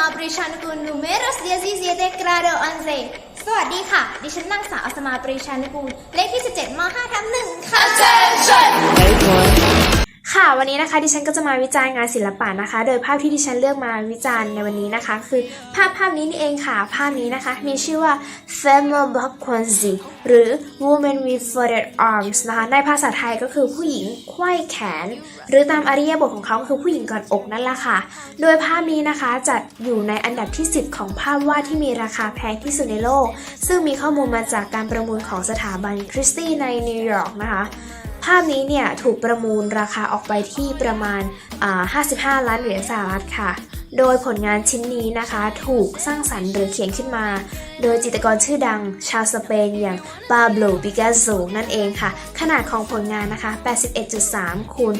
Asma Prishanuku Numeros 17 grado 11สวัสดีค่ะ ดิฉันนางสาวอัสมาปรีชานุกูลเลขที่ 17ม5ทับ1 ค่ะวันนี้นะคะดิฉันก็จะมาวิจารณ์งานศิลปะนะคะ โดยภาพที่ดิฉันเลือกมาวิจารณ์ในวันนี้นะคะ คือภาพภาพนี้นี่เองค่ะ ภาพนี้นะคะ มีชื่อว่า Female b a k w a n z i หรือ Woman with Folded Arms นะคะในภาษาไทยก็คือผู้หญิงไขว้แขน หรือตามอริยบทของเขาคือผู้หญิงกอดอกนั่นแหละค่ะ โดยภาพนี้นะคะจัดอยู่ในอันดับที่ 10 ของภาพวาดที่มีราคาแพงที่สุดในโลก ซึ่งมีข้อมูลมาจากการประมูลของสถาบันคริสตี้ในนิวยอร์กนะคะ ภาพนี้เนี่ยถูกประมูลราคาออกไปที่ประมาณ 55 ล้านเหรียญสหรัฐค่ะ โดยผลงานชิ้นนี้นะคะถูกสร้างสรรค์หรือเขียนขึ้นมา โดยจิตรกรชื่อดังชาวสเปนอย่างปาโบลปิกัสโซนั่นเองค่ะ ขนาดของผลงานนะคะ 81.3คูณ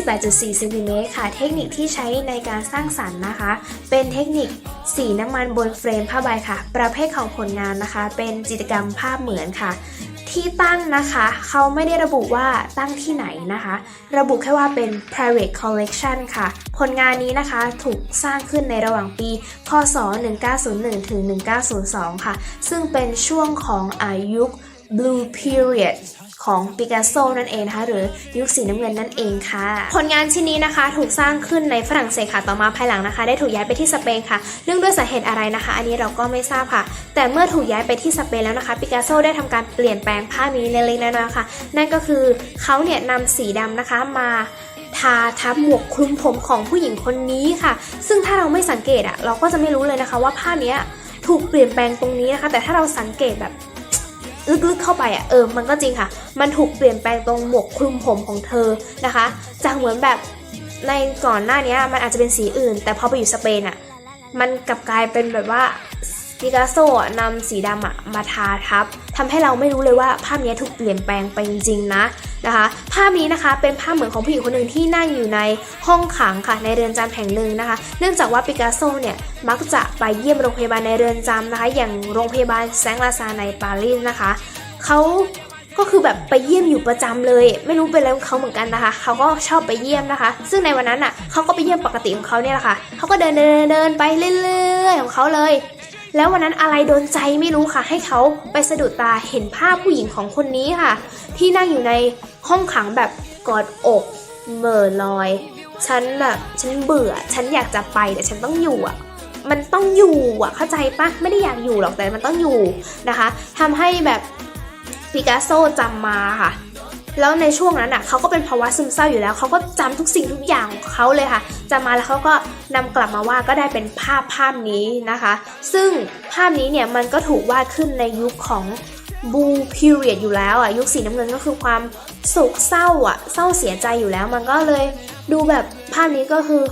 58.4เซนติเมตรค่ะ เทคนิคที่ใช้ในการสร้างสรรค์นะคะ เป็นเทคนิคสีน้ำมันบนเฟรมผ้าใบค่ะ ประเภทของผลงานนะคะ เป็นจิตรกรรมภาพเหมือนค่ะ ที่ตั้งนะคะ เขาไม่ได้ระบุว่าตั้งที่ไหนนะคะ ระบุแค่ว่าเป็น private collection ค่ะ ผลงานนี้นะคะถูกสร้างขึ้นในระหว่างปี พศ 1901 ถึง 1902 ค่ะ ซึ่งเป็นช่วงของอายุค blue period ของปิกัสโซนั่นเองนะคะหรือยุคสีน้ำเงินนั่นเองค่ะ ผลงานชิ้นนี้นะคะถูกสร้างขึ้นในฝรั่งเศสค่ะต่อมาภายหลังนะคะ ได้ถูกย้ายไปที่สเปนค่ะ เนื่องด้วยสาเหตุอะไรนะคะ อันนี้เราก็ไม่ทราบค่ะ แต่เมื่อถูกย้ายไปที่สเปนแล้วนะคะปิกัสโซได้ทำการเปลี่ยนแปลงภาพนี้เล็กๆน้อยๆค่ะ นั่นก็คือเขาเนี่ยนำสีดำนะคะมาทาทับหมวกคลุมผมของผู้หญิงคนนี้ค่ะ ซึ่งถ้าเราไม่สังเกตอะเราก็จะไม่รู้เลยนะคะว่าภาพเนี้ยถูกเปลี่ยนแปลงตรงนี้นะคะ แต่ถ้าเราสังเกตแบบ ลึกๆเข้าไปอะเออมันก็จริงค่ะ มันถูกเปลี่ยนแปลงตรงหมวกคลุมผมของเธอนะคะ จากเหมือนแบบในก่อนหน้านี้มันอาจจะเป็นสีอื่น แต่พอไปอยู่สเปนอะมันกลับกลายเป็นแบบว่า ปิกัสโซ่นำสีดำมาทาทับทำให้เราไม่รู้เลยว่าภาพนี้ถูกเปลี่ยนแปลงไปจริงๆนะนะคะ ภาพนี้นะคะเป็นภาพเหมือนของผู้หญิงคนหนึ่งที่นั่งอยู่ในห้องขังค่ะในเรือนจำแห่งหนึ่งนะคะ เนื่องจากว่าปิกัสโซเนี่ยมักจะไปเยี่ยมโรงพยาบาลในเรือนจำนะคะ อย่างโรงพยาบาลแซงลาซาในปารีสนะคะเขาก็คือแบบไปเยี่ยมอยู่ประจำเลย ไม่รู้เป็นอะไรของเขาเหมือนกันนะคะ เขาก็ชอบไปเยี่ยมนะคะ ซึ่งในวันนั้นอะเขาก็ไปเยี่ยมปกติของเขาเนี่ยแหละค่ะเขาก็เดินเดินเดินไปเรื่อยๆของเขาเลย แล้ววันนั้นอะไรโดนใจไม่รู้ค่ะ ให้เขาไปสะดุดตาเห็นภาพผู้หญิงของคนนี้ค่ะ ที่นั่งอยู่ในห้องขังแบบกอดอกเหม่อลอย ฉันแบบฉันเบื่อ ฉันอยากจะไปแต่ฉันต้องอยู่อะมันต้องอยู่อะเข้าใจปะไม่ได้อยากอยู่หรอกแต่มันต้องอยู่นะคะทำให้แบบปิกัสโซจำมาค่ะ แล้วในช่วงนั้นอะเขาก็เป็นภาวะซึมเศร้าอยู่แล้วเขาก็จำทุกสิ่งทุกอย่างของเขาเลยค่ะจำมาแล้วเขาก็นำกลับมาว่าดก็ได้เป็นภาพภาพนี้นะคะ ซึ่งภาพนี้เนี่ยมันก็ถูกวาดขึ้นในยุคของบูพีเรียดอยู่แล้วอะยุคสีน้ำเงินก็คือความโศกเศร้าอะเศร้าเสียใจอยู่แล้ว มันก็เลยดูแบบภาพนี้ก็คือ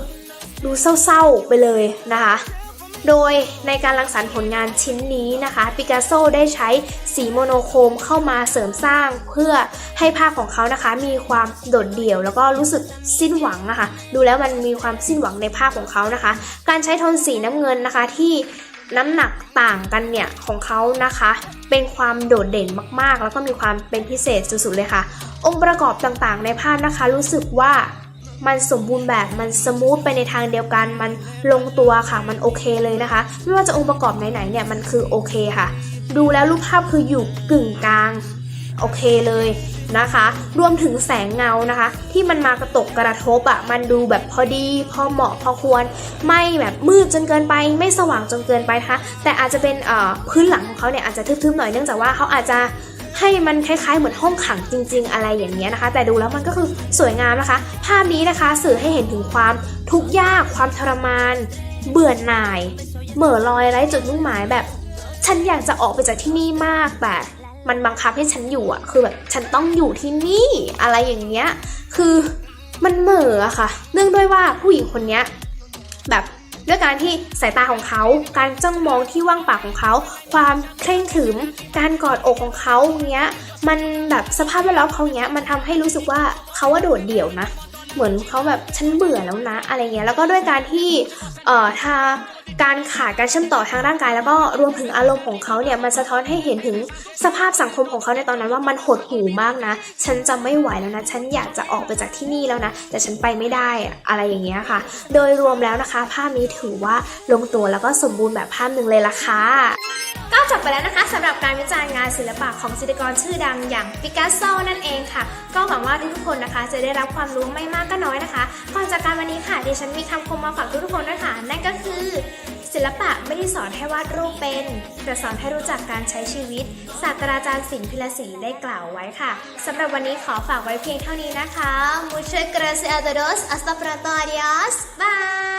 ดูเศร้าๆไปเลยนะคะ โดยในการรังสรรค์ผลงานชิ้นนี้นะคะปิกัสโซได้ใช้สีโมโนโครมเข้ามาเสริมสร้างเพื่อให้ภาพของเขานะคะ มีความโดดเดี่ยว แล้วก็รู้สึกสิ้นหวังนะคะ ดูแล้วมันมีความสิ้นหวังในภาพของเขานะคะ การใช้โทนสีน้ำเงินนะคะที่น้ำหนักต่างกันเนี่ยของเขานะคะ เป็นความโดดเด่นมากๆ แล้วก็มีความเป็นพิเศษสุดๆเลยค่ะ องค์ประกอบต่างๆ ในภาพนะคะรู้สึกว่า มันสมบูรณ์แบบมันสมูทไปในทางเดียวกัน มันลงตัวค่ะมันโอเคเลยนะคะ ไม่ว่าจะองค์ประกอบไหนๆเนี่ยมันคือโอเคค่ะ ดูแล้วรูปภาพคืออยู่กึ่งกลางโอเคเลยนะคะ รวมถึงแสงเงานะคะ ที่มันมากระตกกระทบอะ่ะมันดูแบบพอดี พอเหมาะพอควร ไม่แบบมืดจนเกินไป ไม่สว่างจนเกินไปนะคะแต่อาจจะเป็นพื้นหลังของเขาเนี่ยอาจจะทึบๆหน่อยเนื่องจากว่าเขาอาจจะ ให้มันคล้ายๆเหมือนห้องขังจริง ๆ อะไรอย่างเงี้ยนะคะ แต่ดูแล้วมันก็คือสวยงามนะคะ ภาพนี้นะคะสื่อให้เห็นถึงความทุกข์ยาก ความทรมาน เบื่อหน่าย เหม่อลอยไร้จุดมุ่งหมายแบบ ฉันอยากจะออกไปจากที่นี่มากแต่มันบังคับให้ฉันอยู่อะคือแบบฉันต้องอยู่ที่นี่อะไรอย่างเงี้ย คือมันเหม่ออะค่ะ เนื่องด้วยว่าผู้หญิงคนเนี้ยแบบ ด้วยการที่สายตาของเขา การจ้องมองที่ว่างปากของเขา ความเคร่งขรึม การกอดอกของเขาเนี้ย มันแบบสภาพแวดล้อมเขาเนี้ย มันทำให้รู้สึกว่าเขาว่าโดดเดี่ยวนะ เหมือนเขาแบบฉันเบื่อแล้วนะอะไรเงี้ยแล้วก็ด้วยการที่เอ่อทาการขาดการเชื่อมต่อทางร่างกาย แล้วก็รวมถึงอารมณ์ของเขาเนี่ยมันสะท้อนให้เห็นถึงสภาพสังคมของเขาในตอนนั้นว่ามันหดหู่มากนะ ฉันจะไม่ไหวแล้วนะ ฉันอยากจะออกไปจากที่นี่แล้วนะ แต่ฉันไปไม่ได้อะไรอย่างเงี้ยค่ะ โดยรวมแล้วนะคะ ภาพนี้ถือว่าลงตัวแล้วก็สมบูรณ์แบบภาพหนึ่งเลยล่ะค่ะ จบไปแล้วนะคะสำหรับการวิจารณ์งานศิลปะของจิตรกรชื่อดังอย่างปิกัสโซนั่นเองค่ะ ก็หวังว่าทุกคนนะคะ จะได้รับความรู้ไม่มากก็น้อยนะคะก่อนจากการวันนี้ค่ะดิฉันมีคำคมมาฝากทุกคนด้วยค่ะนั่นก็คือ ศิลปะไม่ได้สอนให้วาดรูปเป็น แต่สอนให้รู้จักการใช้ชีวิต ศาสตราจารย์สินพิลศรีได้กล่าวไว้ค่ะสำหรับวันนี้ขอฝากไว้เพียงเท่านี้นะคะ Muchas gracias a todos. Hasta pronto. Adiós. Bye.